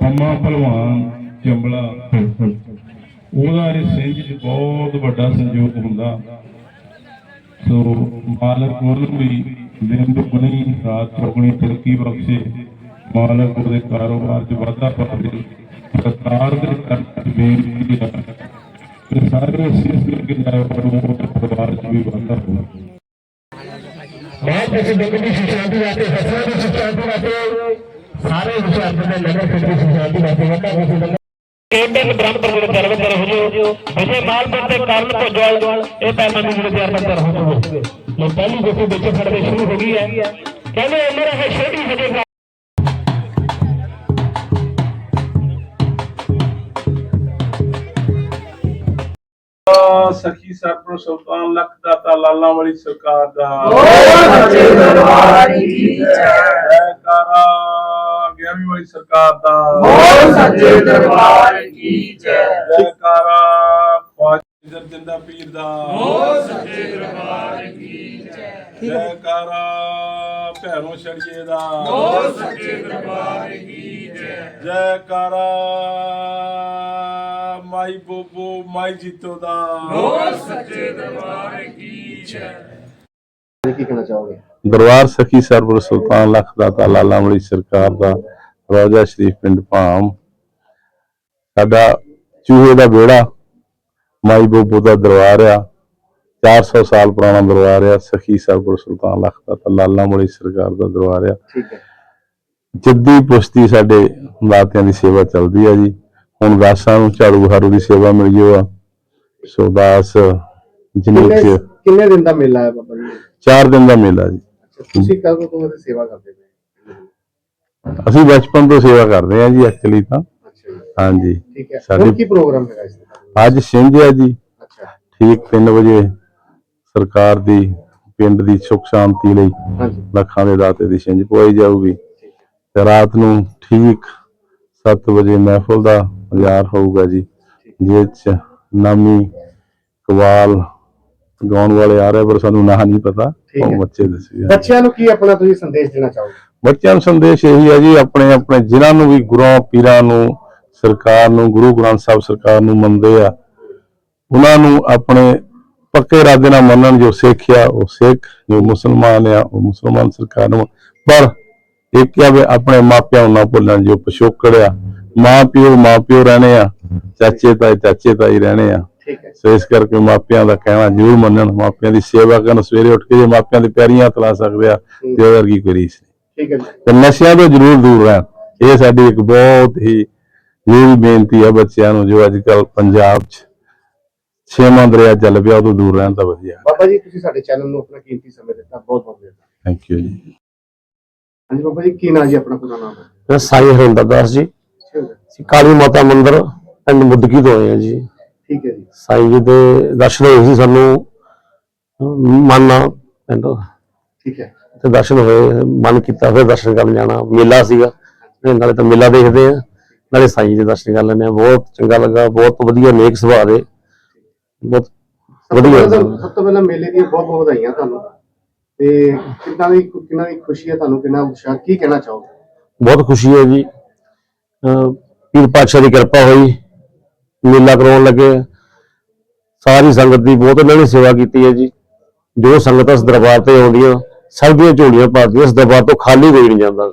ਮਾਮਾ ਭਲਵਾਨ ਚੰਬਲਾ ਉਹਦਾ ਇਹ ਸਿੰਘ 'ਚ ਬਹੁਤ ਵੱਡਾ ਸੰਯੋਗ ਹੁੰਦਾ। ਸੋ ਮਾਲਕ ਉਹਨੂੰ ਵੀ ਦਿਨ ਦੁਗਣੀ ਰਾਤ ਚੌਗਣੀ ਤਰੱਕੀ ਬਖਸ਼ੇ। ਮਾਲਕ ਉਹਦੇ ਕਾਰੋਬਾਰ 'ਚ ਵਾਧਾ ਪਾਵੇ। ਸਰਕਾਰ ਦੇ ਕਰਕੇ ਬੇਨਤੀ ਹੈ ਕਿ ਸਾਰੇ ਸਿੱਖ ਕੇ ਜਾਓ ਪਰ ਉਹਦੇ ਪਰਿਵਾਰ 'ਚ ਵੀ ਵਾਧਾ ਹੋਵੇ। ਬਹੁਤ ਕਿਸੇ ਦੁੱਖ ਦੀ ਸ਼ਾਂਤੀ ਵਾਸਤੇ ਫਸਲਾਂ ਦੀ ਸ਼ਾਂਤੀ ਵਾਸਤੇ ਸਾਰੇ ਹੁਸ਼ਿਆਰਪੁਰ ਦੇ ਨਗਰ ਖੇਤਰ ਦੀ ਸ਼ਾਂਤੀ ਵਾਸਤੇ ਵੱਡਾ ਇਹ ਪੈਮਾਨੇ ਦੇ। ਵਿਚਾਰ ਬੰਦਰ ਹੋ ਜੋ ਲੋ ਪਹਿਲੀ ਜੋਤੀ ਵਿੱਚ ਖੜਦੇ ਸ਼ੁਰੂ ਹੋ ਗਈ ਹੈ ਕਹਿੰਦੇ ਉਮਰ ਹੈ ਛੋਟੀ ਹਜੇ ਸਖੀ ਸਰਪ੍ਰ ਸੁਲਤਾਨ ਲੱਖ ਦਾਤਾ ਲਾਲਾਂ ਵਾਲੀ ਸਰਕਾਰ ਦਾ ਵਾਲੀ ਸਰਕਾਰ ਦਾ। ਬੋਲ ਸੱਚੇ ਦਰਬਾਰ ਕੀ ਜੈ। ਜੈਕਾਰਾ ਖਵਾਜਾ ਜਿੰਦਾ ਪੀਰ ਦਾ। ਬੋਲ ਸੱਚੇ ਦਰਬਾਰ ਕੀ ਜੈ। ਜੈਕਾਰਾ ਭੈਰੋ ਛੜੀਏ ਦਾ। ਬੋਲ ਸੱਚੇ ਦਰਬਾਰ ਕੀ ਜੈ। ਜੈਕਾਰਾ ਮਾਈ ਬੋਬੋ ਮਾਈ ਜੀਤੋ ਦਾ। ਬੋਲ ਸੱਚੇ ਦਰਬਾਰ ਕੀ ਜੈ। ਕੀ ਕਹਿਣਾ ਚਾਹੋਗੇ? ਦਰਬਾਰ ਸਖੀ ਸਰਬਰ ਸੁਲਤਾਨ ਲੱਖ ਦਾਤਾ ਲਾਲਾ ਵਾਲੀ ਸਰਕਾਰ ਦਾ। ਰੋਜ਼ਾ ਸ਼ਰੀਫ ਪਿੰਡ ਭਾਮ। ਸਾਡਾ ਚੂਹੇ ਦਾ ਵਿਹੜਾ ਮਾਈ ਬੋਬੋ ਦਾ ਦਰਬਾਰ ਆ। 400 ਸਾਲ ਪੁਰਾਣਾ ਦਰਬਾਰ ਆ ਸਖੀ ਸਰਬਰ ਸੁਲਤਾਨ ਲੱਖ ਦਾਤਾ ਲਾਲਾ ਵਾਲੀ ਸਰਕਾਰ ਦਾ ਦਰਬਾਰ ਆ। ਠੀਕ ਹੈ। ਜੱਦੀ ਪੁਸ਼ਤੀ ਸਾਡੇ ਦਾਤਿਆਂ ਦੀ ਸੇਵਾ ਚੱਲਦੀ ਆ ਜੀ। ਹੁਣ ਦਾਸਾਂ ਨੂੰ ਝਾੜੂ ਹਾਰੂ ਦੀ ਸੇਵਾ ਮਿਲ ਜੋ ਆ। ਸੋ ਦਾਸ ਜਿੰਨੇ ਕਿੰਨੇ ਦਿਨ ਦਾ ਮੇਲਾ ਹੈ ਬਾਬਾ ਜੀ? ਚਾਰ ਦਿਨ ਦਾ ਮੇਲਾ ਜੀ। ਤੁਸੀਂ ਕਦੋਂ ਤੋਂ ਸੇਵਾ ਕਰਦੇ ਪਏ? ਅਸੀਂ ਬਚਪਨ ਤੋਂ ਸੇਵਾ ਕਰਦੇ ਹਾਂ ਜੀ ਐਕਚੁਅਲੀ ਤਾਂ। ਹਾਂਜੀ। ਠੀਕ ਹੈ। ਸਾਡੀ- ਕੀ ਪ੍ਰੋਗਰਾਮ ਹੈਗਾ ਇਸ ਦਾ ਅੱਜ ਸਿੰਘ ਆ ਜੀ। ਅੱਛਾ। ਠੀਕ 3 ਵਜੇ ਸਰਕਾਰ ਦੀ ਪਿੰਡ ਦੀ ਸੁਖ ਸ਼ਾਂਤੀ ਲਈ ਲੱਖਾਂ ਦੇ ਦਾਤੇ ਦੀ ਛਿੰਝ ਪਵਾਈ ਜਾਊਗੀ। ਤੇ ਰਾਤ ਨੂੰ ਠੀਕ 7 ਵਜੇ ਮਹਿਫਲ ਦਾ ਹਜ਼ਾਰ ਹੋਊਗਾ ਜੀ ਜਿਸ ਚ ਨਾਮੀ ਕਵਾਲ ਗਾਉਣ ਵਾਲੇ ਆ ਰਹੇ ਪਰ ਸਾਨੂੰ ਨਾਂ ਨਹੀਂ ਪਤਾ। ਠੀਕ ਉਹ ਹੈ। ਬੱਚੇ ਦੱਸੀ ਬੱਚਿਆਂ ਨੂੰ ਕੀ ਆਪਣਾ ਤੁਸੀਂ ਸੰਦੇਸ਼ ਦੇਣਾ ਚਾਹੋਗੇ? ਬੱਚਿਆਂ ਨੂੰ ਸੰਦੇਸ਼ ਇਹੀ ਹੈ ਜੀ ਆਪਣੇ ਆਪਣੇ ਜਿਨ੍ਹਾਂ ਨੂੰ ਵੀ ਗੁਰੂਆਂ ਪੀਰਾਂ ਨੂੰ ਸਰਕਾਰ ਨੂੰ ਗੁਰੂ ਗ੍ਰੰਥ ਸਾਹਿਬ ਸਰਕਾਰ ਨੂੰ ਮੰਨਦੇ ਆ ਉਹਨਾਂ ਨੂੰ ਆਪਣੇ ਪੱਕੇ ਇਰਾਦੇ ਨਾਲ ਮੰਨਣ ਜੋ ਸਿੱਖ ਆ ਉਹ ਸਿੱਖ ਜੋ ਮੁਸਲਮਾਨ ਆ ਉਹ ਮੁਸਲਮਾਨ ਸਰਕਾਰ ਨੂੰ ਪਰ ਇੱਕ ਆ ਵੀ ਆਪਣੇ ਮਾਪਿਆਂ ਨੂੰ ਨਾ ਭੁੱਲਣ ਜੋ ਪਿਛੋਕੜ ਆ। ਮਾਂ ਪਿਓ ਮਾਂ ਪਿਓ ਰਹਿਣੇ ਆ ਚਾਚੇ ਤਾਏ ਚਾਚੇ ਤਾਈ ਰਹਿਣੇ ਆ। ਠੀਕ ਹੈ ਸੋ ਇਸ ਕਰਕੇ ਮਾਪਿਆਂ ਦਾ ਕਹਿਣਾ ਜ਼ਰੂਰ ਮੰਨਣ ਮਾਪਿਆਂ ਦੀ ਸੇਵਾ ਕਰਨ ਸਵੇਰੇ ਉੱਠ ਕੇ ਜੇ ਮਾਪਿਆਂ ਦੇ ਪੈਰੀਂ ਹੱਥ ਲਾ ਸਕਦੇ ਆ ਤੇ ਉਹ ਵਰਗੀ ਕੋਈ ਰੀਸ ਨਹੀਂ ਠੀਕ ਹੈ ਜੀ। ਤੇ ਨਸ਼ਿਆਂ ਤੋਂ ਜ਼ਰੂਰ ਦੂਰ ਰਹਿਣ। ਇਹ ਸਾਡੀ ਇੱਕ ਬਹੁਤ ਹੀ ਜ਼ਰੂਰੀ ਬੇਨਤੀ ਹੈ ਬੱਚਿਆਂ ਨੂੰ ਜੋ ਅੱਜ ਕੱਲ ਪੰਜਾਬ 'ਚ ਛੇਵਾਂ ਦਰਿਆ ਚੱਲ ਪਿਆ ਉਹ ਤੋਂ ਦੂਰ ਰਹਿਣ ਤਾਂ ਵਧੀਆ। ਬਾਬਾ ਜੀ ਤੁਸੀਂ ਸਾਡੇ ਚੈਨਲ ਨੂੰ ਆਪਣਾ ਕੀਮਤੀ ਸਮੇਂ ਦਿੱਤਾ। ਬਹੁਤ ਬਹੁਤ ਧੰਨਵਾਦ ਥੈਂਕ ਯੂ ਜੀ। ਹਾਂਜੀ ਬਾਬਾ ਜੀ ਕੀ ਨਾਂ ਜੀ ਆਪਣਾ ਪੂਰਾ ਨਾਮ? ਮੈਂ ਸਾਈ ਹਰਿੰਦਰ ਦਾਸ ਜੀ। ਠੀਕ ਹੈ। ਅਸੀਂ ਕਾਲੀ ਮਾਤਾ ਮੰਦਿਰ ਪਿੰਡ ਮੁੱਦਕੀ ਤੋਂ ਆਏ ਹਾਂ ਜੀ। ਠੀਕ ਹੈ ਜੀ। ਸਾਈਂ ਜੀ ਦੇ ਦਰਸ਼ਨ ਹੋਏ ਸੀ ਸਾਨੂੰ ਮਨ ਪਿੰਡ। ਠੀਕ ਹੈ। ਤੇ ਦਰਸ਼ਨ ਹੋਏ ਮਨ ਕੀਤਾ ਫਿਰ ਦਰਸ਼ਨ ਕਰਨ ਜਾਣਾ। ਮੇਲਾ ਸੀਗਾ ਨਾਲੇ ਤਾਂ ਮੇਲਾ ਦੇਖਦੇ ਆ। ਨਾਲੇ ਸਾਈਂ ਜੀ ਦੇ ਦਰਸ਼ਨ ਕਰ ਲੈਂਦੇ ਆ। ਬਹੁਤ ਚੰਗਾ ਲੱਗਾ ਬਹੁਤ ਵਧੀਆ ਨੇਕ ਸੁਭਾਅ ਦੇ। ਬਹੁਤ ਵਧੀਆ। ਸਭ ਤੋਂ ਪਹਿਲਾਂ ਮੇਲੇ ਦੀਆਂ ਬਹੁਤ ਬਹੁਤ ਵਧਾਈਆਂ ਤੁਹਾਨੂੰ। ਤੇ ਕਿੰਨਾ ਦੀ ਕਿੰਨਾ ਦੀ ਖੁਸ਼ੀ ਹੈ ਤੁਹਾਨੂੰ ਕਿੰਨਾ ਉਤਸ਼ਾਹ ਕੀ ਕਹਿਣਾ ਚਾਹੋਗੇ? ਬਹੁਤ ਖੁਸ਼ੀ ਹੈ ਜੀ। ਪੀਰ ਪਾਤਸ਼ਾਹ ਦੀ ਕਿਰਪਾ ਹੋਈ। ਮੇਲਾ ਕਰਾਉਣ ਲੱਗੇ ਸਾਰੀ ਸੰਗਤ ਦੀ ਬਹੁਤ ਇਹਨਾਂ ਨੇ ਸੇਵਾ ਕੀਤੀ ਹੈ ਜੀ। ਜੋ ਸੰਗਤ ਇਸ ਦਰਬਾਰ ਤੇ ਆਉਂਦੀਆਂ ਸਭ ਦੀਆਂ ਝੋਲੀਆਂ ਭਰਦੀਆਂ ਇਸ ਦਰਬਾਰ ਤੋਂ ਖਾਲੀ ਕੋਈ ਨਹੀਂ ਜਾਂਦਾ।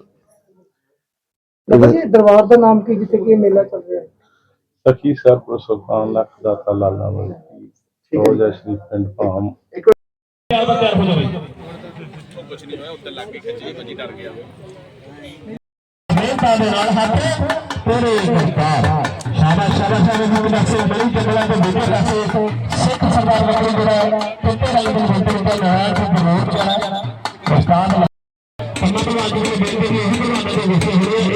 ਜੀ ਦਰਬਾਰ ਦਾ ਨਾਮ ਕੀ ਜਿੱਥੇ ਕਿ ਮੇਲਾ ਚੱਲ ਰਿਹਾ? ਹੈ ਸਖੀ ਸਰਪ੍ਰ ਸੁਲਤਾਨ ਲੱਖ ਦਾਤਾ ਲਾਲਾ ਵਾਲੀ ਰੋਜ਼ਾ ਸ਼ਰੀਫ ਪਿੰਡ ਭਾਮ। ਮਿਹਨਤਾਂ ਦੇ ਨਾਲ ਹੱਥ ਪੂਰੇ ਸਰਕਾਰ ਸ਼ਾਬਾਸ਼ ਸ਼ਾਬਾਸ਼ ਸ਼ਾਬਾਸ਼ ਨੂੰ ਦੱਸੇ ਬੜੀ ਜੰਗਲਾਂ ਤੋਂ ਦੂਜੇ ਪਾਸੇ ਸਿੱਖ ਸਰਦਾਰ ਵਕੀਲ ਜਿਹੜਾ ਕੁੱਤੇ ਵਾਲੇ ਨੂੰ ਬੰਦੇ ਦਾ ਨਾਮ ਤੇ ਜ਼ਰੂਰ ਚਲਾ ਉਸਤਾਦ ਪੰਮਾ ਤੋਂ ਅੱਜ ਦੇ ਬੇੜੇ